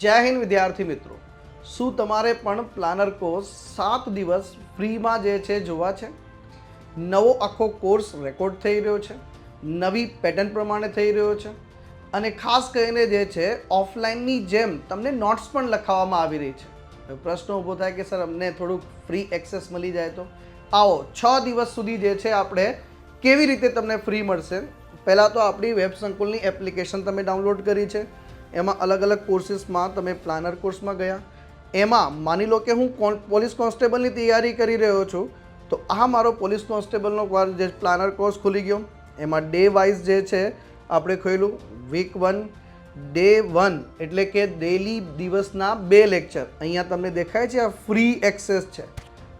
જય હિન્દ વિદ્યાર્થી મિત્રો. શું તમારે પણ પ્લાનર કોર્સ સાત દિવસ ફ્રીમાં જે છે જોવા છે? નવો આખો કોર્સ રેકોર્ડ થઈ રહ્યો છે. નવી પેટર્ન પ્રમાણે થઈ રહ્યો છે. અને ખાસ કરીને જે છે ઓફલાઈનની જેમ તમને નોટ્સ પણ લખાવવામાં આવી રહી છે. પ્રશ્ન ઊભો થાય કે, સર, અમને થોડુંક ફ્રી એક્સેસ મળી જાય તો? આવો, છ દિવસ સુધી જે છે આપણે કેવી રીતે તમને ફ્રી મળશે? પહેલાં તો આપણી વેબ સંકુલની એપ્લિકેશન તમે ડાઉનલોડ કરી છે. એમાં અલગ અલગ કોર્સીસમાં તમે પ્લાનર કોર્સમાં ગયા. એમાં માની લો કે હું પોલીસ કોન્સ્ટેબલની તૈયારી કરી રહ્યો છું, તો આ મારો પોલીસ કોન્સ્ટેબલનો જે પ્લાનર કોર્સ ખુલી ગયો. એમાં ડે વાઇઝ જે છે, આપણે ખોયેલું વીક વન ડે વન એટલે કે ડેલી દિવસના બે લેક્ચર અહીંયા તમને દેખાય છે આ ફ્રી એક્સેસ છે.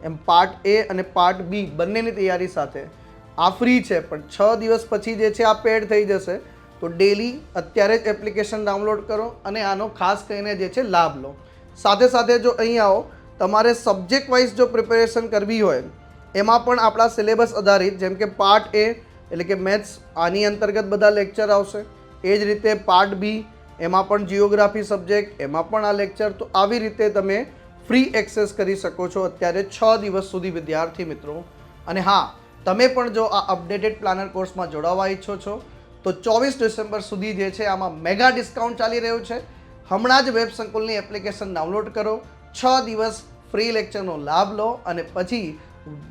એમ પાર્ટ એ અને પાર્ટ બી બંનેની તૈયારી સાથે. આ ફ્રી છે, પણ છ દિવસ પછી જે છે, આ પેડ થઈ જશે. તો ડેલી અત્યારે જ એપ્લિકેશન ડાઉનલોડ કરો અને આનો ખાસ કરીને જે છે લાભ લો. સાથે સાથે જો અહીં આવો, તમારે સબ્જેક્ટ વાઇઝ જો પ્રિપેરેશન કરવી હોય, એમાં પણ આપણા સિલેબસ આધારિત, જેમ કે પાર્ટ એ એટલે કે મેથ્સ આની અંતર્ગત બધા લેક્ચર આવશે. એ જ રીતે પાર્ટ બી એમાં પણ જિયોગ્રાફી સબ્જેક્ટ એમાં પણ આ લેક્ચર તો આવી રીતે તમે ફ્રી એક્સેસ કરી શકો છો અત્યારે છ દિવસ સુધી, વિદ્યાર્થી મિત્રો. અને હા, તમે પણ જો આ અપડેટેડ પ્લાનર કોર્સમાં જોડાવા ઈચ્છો છો તો ચોવીસ ડિસેમ્બર સુધી જે છે આમાં મેગા ડિસ્કાઉન્ટ ચાલી રહ્યું છે. હમણાં જ વેબ સંકુલની એપ્લિકેશન ડાઉનલોડ કરો, છ દિવસ ફ્રી લેક્ચરનો લાભ લો અને પછી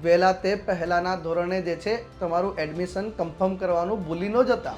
વહેલા તે પહેલાંના ધોરણે જે છે તમારું એડમિશન કન્ફર્મ કરવાનું ભૂલી ન જતા.